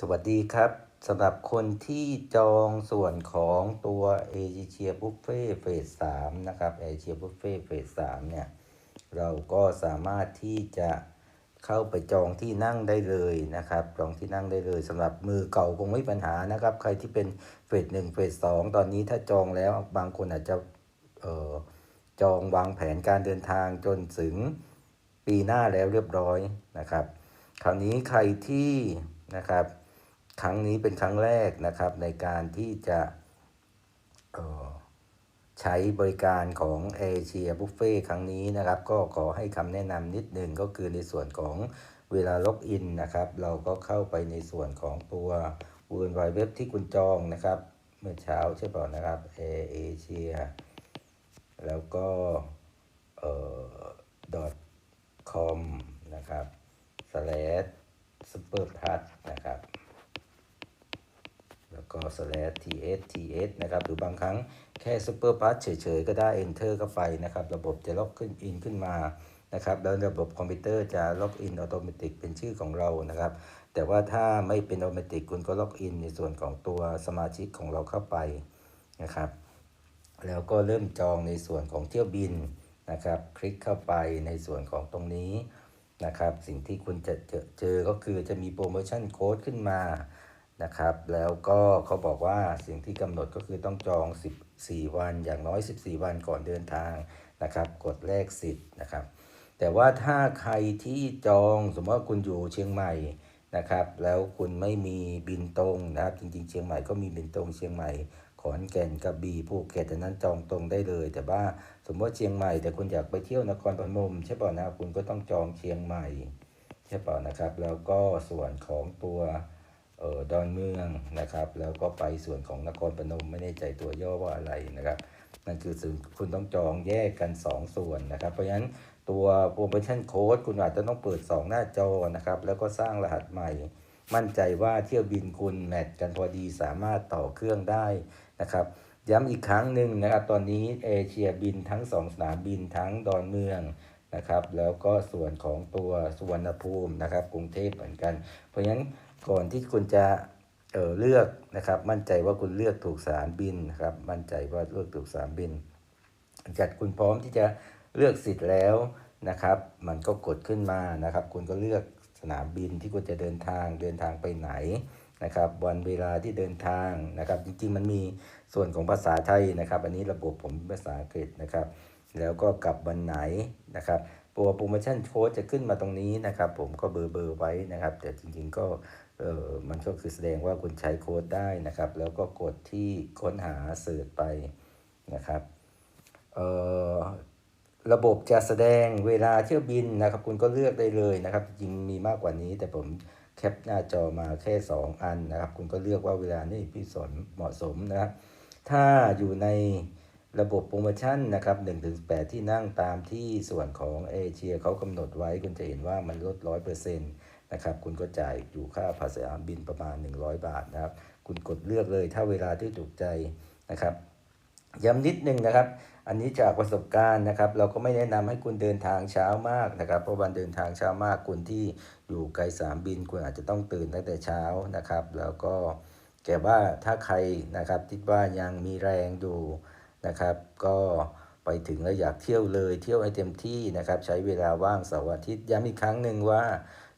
สวัสดีครับสำหรับคนที่จองส่วนของตัวเอเชียบุฟเฟ่เฟสสามนะครับเอเชียบุฟเฟ่เฟสสามเนี่ย เราก็สามารถที่จะเข้าไปจองที่นั่งได้เลยนะครับ จองที่นั่งได้เลยสำหรับมือเก่าคงไม่ปัญหานะครับ ใครที่เป็นเฟสหนึ่งเฟสสองตอนนี้ถ้าจองแล้วบางคนอาจจะเอ่อจองวางแผนการเดินทางจนถึงปีหน้าแล้วเรียบร้อยนะครับ คราวนี้ใครที่นะครับ ครั้งนี้เป็นครั้งแรกนะครับในการที่จะออใช้บริการของเอเชียบุฟเฟ่ครั้งนี้นะครับ ก็ขอให้คำแนะนำนิดหนึ่งก็คือในส่วนของเวลาล็อกอินนะครับ เราก็เข้าไปในส่วนของตัว w w w เว็บที่คุณจองนะครับ เมื่อเช้าใช่เปล่านะครับเอเชียแล้วก็เอ่อ .com นะครับ slash super plus นะครับ แล้วก็ slash ts ts นะครับ หรือบางครั้งแค่ super plus เฉยๆ ก็ได้ enter เข้าไปนะครับ ระบบจะล็อกขึ้นอินขึ้นมานะครับ แล้วระบบคอมพิวเตอร์จะล็อกอินอัตโนมัติเป็นชื่อของเรานะครับ แต่ว่าถ้าไม่เป็นอัตโนมัติคุณก็ล็อกอินในส่วนของตัวสมาชิกของเราเข้าไปนะครับ แล้วก็เริ่มจองในส่วนของเที่ยวบินนะครับ คลิกเข้าไปในส่วนของตรงนี้นะครับ สิ่งที่คุณจะเจอเจอก็คือจะมีโปรโมชั่นโค้ดขึ้นมา นะครับ แล้วก็เขาบอกว่าสิ่งที่กำหนดก็คือต้องจอง 14 วันอย่างน้อย 14 วันก่อนเดินทางนะครับ กดแลกสิทธิ์นะครับ แต่ว่าถ้าใครที่จองสมมติว่าคุณอยู่เชียงใหม่นะครับ แล้วคุณไม่มีบินตรงนะครับ จริง ๆ เชียงใหม่ก็มีบินตรงเชียงใหม่ขอนแก่นกระบี่ภูเก็ตอันนั้นจองตรงได้เลย แต่ว่าสมมติว่าเชียงใหม่ แต่คุณอยากไปเที่ยวนครพนมใช่ป่ะนะคุณก็ต้องจองเชียงใหม่ใช่ป่ะนะครับ แล้วก็ส่วนของตัว อ่อดอนเมืองนะครับ แล้วก็ไปส่วนของนครพนมไม่แน่ใจตัวย่อว่าอะไรนะครับนั่นคือคุณต้องจองแยกกัน 2 ส่วนนะครับ เพราะฉะนั้นตัวโปรโมชั่นโค้ดคุณอาจจะต้องเปิด 2 หน้าจอนะครับ แล้วก็สร้างรหัสใหม่ มั่นใจว่าเที่ยวบินคุณแมทกันพอดีสามารถต่อเครื่องได้นะครับ ย้ำอีกครั้งหนึ่งนะครับ ตอนนี้เอเชียบินทั้ง 2 สนามบินทั้งดอนเมืองนะครับ แล้วก็ส่วนของตัวสุวรรณภูมินะครับ กรุงเทพเหมือนกัน เพราะฉะนั้น ก่อนที่คุณจะเออเลือกนะครับ มั่นใจว่าคุณเลือกถูกสนามบินนะครับ มั่นใจว่าเลือกถูกสนามบินจัดคุณพร้อมที่จะเลือกสิทธิ์แล้วนะครับ มันก็กดขึ้นมานะครับ คุณก็เลือกสนามบินที่คุณจะเดินทางเดินทางไปไหนนะครับวันเวลาที่เดินทางนะครับ จริงๆมันมีส่วนของภาษาไทยนะครับ อันนี้ระบบผมภาษาอังกฤษนะครับ แล้วก็กลับวันไหนนะครับ ตัวโปรโมชั่นโค้ดจะขึ้นมาตรงนี้นะครับ ผมก็เบอร์เบอร์ไว้นะครับ แต่จริงๆก็เออมันก็คือแสดงว่าคุณใช้โค้ดได้นะครับ แล้วก็กดที่ค้นหาเสิร์ชไปนะครับเอ่อระบบจะแสดงเวลาเที่ยวบินนะครับ คุณก็เลือกได้เลยนะครับ จริงมีมากกว่านี้ แต่ผมแคปหน้าจอมาแค่ 2 อันนะครับ คุณก็เลือกว่าเวลานี้พี่สนเหมาะสมนะครับถ้าอยู่ใน ระบบโปรโมชั่นนะครับ1-8 ที่นั่งตามที่ส่วนของเอเชียเขากำหนดไว้ คุณจะเห็นว่ามันลด 100%นะครับ คุณก็จ่ายอยู่ค่าภาษีบินประมาณ 100 บาทนะครับ คุณกดเลือกเลยถ้าเวลาที่ถูกใจนะครับ ย้ำนิดนึงนะครับ อันนี้จากประสบการณ์นะครับ เราก็ไม่แนะนำให้คุณเดินทางเช้ามากนะครับ เพราะวันเดินทางเช้ามากคุณที่อยู่ไกลสามบินคุณอาจจะต้องตื่นตั้งแต่เช้านะครับ แล้วก็แก่ว่าถ้าใครนะครับคิดว่ายังมีแรงอยู่ นะครับ ก็ไปถึงแล้วอยากเที่ยวเลยเที่ยวให้เต็มที่นะครับ ใช้เวลาว่างเสาร์อาทิตย์ย้ำอีกครั้งหนึ่งว่า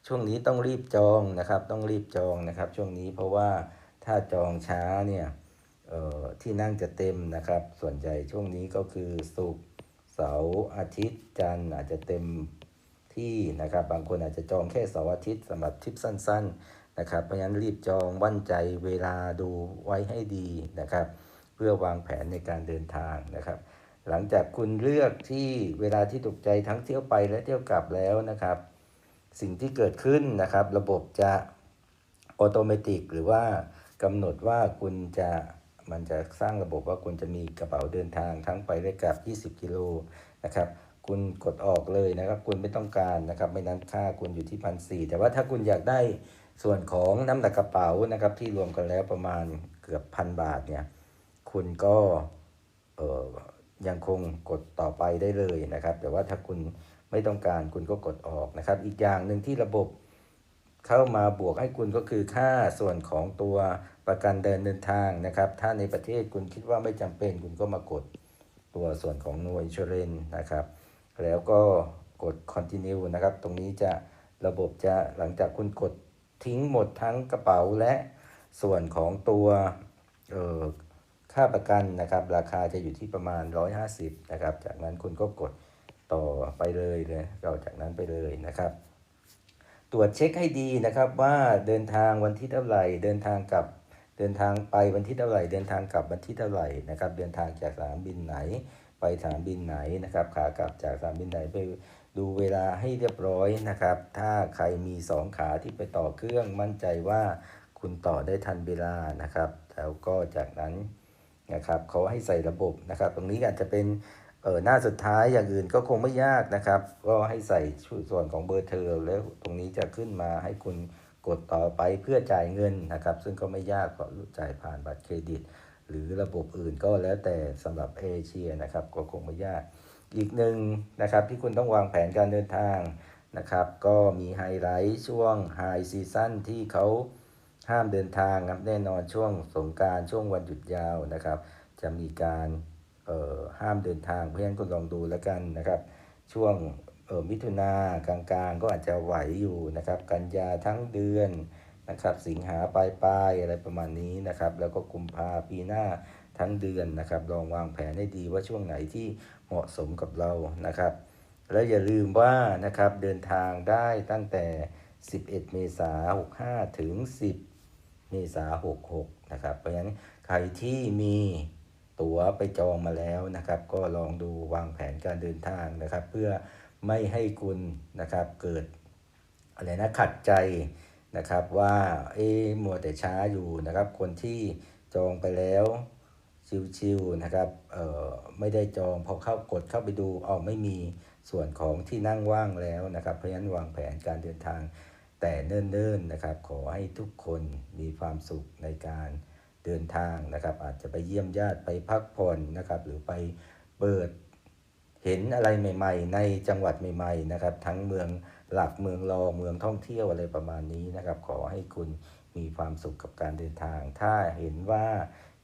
ช่วงนี้ต้องรีบจองนะครับ ต้องรีบจองนะครับ ช่วงนี้เพราะว่าถ้าจองช้าเนี่ยที่นั่งจะเต็มนะครับ ส่วนใหญ่ช่วงนี้ก็คือศุกเสาร์อาทิตย์จันทร์อาจจะเต็มที่นะครับ บางคนอาจจะจองแค่เสาร์อาทิตย์สำหรับทริปสั้น ๆ นะครับ เพราะฉะนั้นรีบจองวั่นใจเวลาดูไว้ให้ดีนะครับ พื่อวางแผนในการเดินทางนะครับ หลังจากคุณเลือกที่เวลาที่ถูกใจทั้งเที่ยวไปและเที่ยวกลับแล้วนะครับ สิ่งที่เกิดขึ้นนะครับ ระบบจะออโตเมติกหรือว่ากำหนดว่าคุณจะมันจะสร้างระบบว่าคุณจะมีกระเป๋าเดินทางทั้งไปและกลับ 20 กิโลนะครับคุณกดออกเลยนะครับ คุณไม่ต้องการนะครับไม่นั้นค่าคุณอยู่ที่พันสแต่ว่าถ้าคุณอยากได้ส่วนของน้ำหนักกระเป๋านะครับที่รวมกันแล้วประมาณเกือบพันบาทเนี่ย คุณก็ยังคงกดต่อไปได้เลยนะครับ แต่ว่าถ้าคุณไม่ต้องการคุณก็กดออกนะครับ อีกอย่างหนึ่งที่ระบบเข้ามาบวกให้คุณก็คือค่าส่วนของตัวประกันเดินเดินทางนะครับ ถ้าในประเทศคุณคิดว่าไม่จำเป็นคุณก็มากดตัวส่วนของหน่วย insurance นะครับ แล้วก็กด continue นะครับ ตรงนี้จะระบบจะหลังจากคุณกดทิ้งหมดทั้งกระเป๋าและส่วนของตัวเอ่อ ค่าประกันนะครับ ราคาจะอยู่ที่ประมาณ 150นะครับ จากนั้นคุณก็กดต่อไปเลยเลยก็จากนั้นไปเลยนะครับ ตรวจเช็คให้ดีนะครับว่าเดินทางวันที่เท่าไหร่เดินทางกลับเดินทางไปวันที่เท่าไหร่ เดินทางกลับวันที่เท่าไหร่นะครับ เดินทางจากสนามบินไหน ไปสนามบินไหนนะครับ ขากลับจากสนามบินไหนไปดูเวลาให้เรียบร้อยนะครับ ถ้าใครมีสองขาที่ไปต่อเครื่องมั่นใจว่าคุณต่อได้ทันเวลานะครับ แล้วก็จากนั้น นะครับเขาให้ใส่ระบบนะครับ ตรงนี้อาจจะเป็นเออหน้าสุดท้ายอย่างอื่นก็คงไม่ยากนะครับ ก็ให้ใส่ส่วนของเบอร์เธอแล้วตรงนี้จะขึ้นมาให้คุณกดต่อไปเพื่อจ่ายเงินนะครับ ซึ่งก็ไม่ยากเพราะจ่ายผ่านบัตรเครดิต หรือระบบอื่นก็แล้วแต่สำหรับเอเชียนะครับก็คงไม่ยาก อีกหนึ่งนะครับที่คุณต้องวางแผนการเดินทางนะครับ ก็มีไฮไลท์ช่วงไฮซีซั่นที่เขา ห้ามเดินทางครับแน่นอนช่วงสงการช่วงวันหยุดยาวนะครับ จะมีการห้ามเดินทาง เพราะฉะนั้นคุณลองดูแล้วกันนะครับ ช่วงมิถุนากลางๆ ก็อาจจะไหวอยู่นะครับ กันยาทั้งเดือนนะครับ สิงหาปลายปลายอะไรประมาณนี้นะครับ แล้วก็กุมภาปีหน้าทั้งเดือนนะครับ ลองวางแผนให้ดีว่าช่วงไหนที่เหมาะสมกับเรานะครับ แล้วอย่าลืมว่านะครับเดินทางได้ตั้งแต่ 11 เมษายน65 ถึง 10 เมษายน66นะครับ เพราะฉะนั้นใครที่มีตั๋วไปจองมาแล้วนะครับ ก็ลองดูวางแผนการเดินทางนะครับ เพื่อไม่ให้คุณนะครับเกิดอะไรนะขัดใจนะครับว่าเอ๊ะมัวแต่ช้าอยู่นะครับ คนที่จองไปแล้วชิวๆนะครับเอ่อไม่ได้จองพอเข้ากดเข้าไปดูอ๋อไม่มีส่วนของที่นั่งว่างแล้วนะครับ เพราะฉะนั้นวางแผนการเดินทาง แต่เนิ่นๆนะครับ ขอให้ทุกคนมีความสุขในการเดินทางนะครับ อาจจะไปเยี่ยมญาติไปพักผ่อนนะครับ หรือไปเปิดเห็นอะไรใหม่ ๆ ในจังหวัดใหม่ ๆ นะครับ ทั้งเมืองหลักเมืองรองเมืองท่องเที่ยวอะไรประมาณนี้นะครับ ขอให้คุณมีความสุขกับการเดินทาง ถ้าเห็นว่า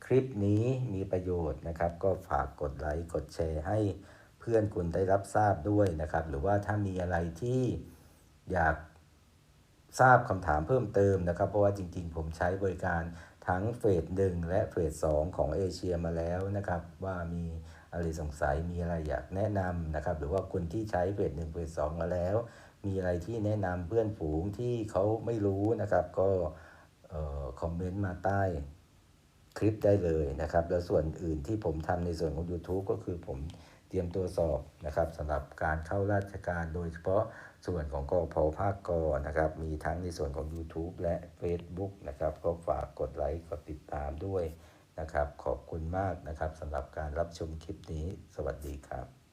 คลิปนี้มีประโยชน์นะครับ ก็ฝากกดไลค์กดแชร์ให้เพื่อนคุณได้รับทราบด้วยนะครับ หรือว่าถ้ามีอะไรที่อยาก ทราบคำถามเพิ่มเติมนะครับ เพราะว่าจริงๆ ผมใช้บริการทั้งเฟสหนึ่งและเฟสสองของเอเชียมาแล้วนะครับ ว่ามีอะไรสงสัยมีอะไรอยากแนะนำนะครับ หรือว่าคนที่ใช้เฟสหนึ่งเฟสสองมาแล้ว มีอะไรที่แนะนำเพื่อนฝูงที่เขาไม่รู้นะครับ ก็คอมเมนต์มาใต้คลิปได้เลยนะครับ แล้วส่วนอื่นที่ผมทำในส่วนของ YouTube ก็คือผม รียมตัวสอบนะครับสำหรับการเข้าราชการโดยเฉพาะส่วนของกอพภาคกอนะครับ มีทั้งในส่วนของ YouTube และ Facebook นะครับ ก็ฝากกดไลค์กดติดตามด้วยนะครับ ขอบคุณมากนะครับสำหรับการรับชมคลิปนี้ สวัสดีครับ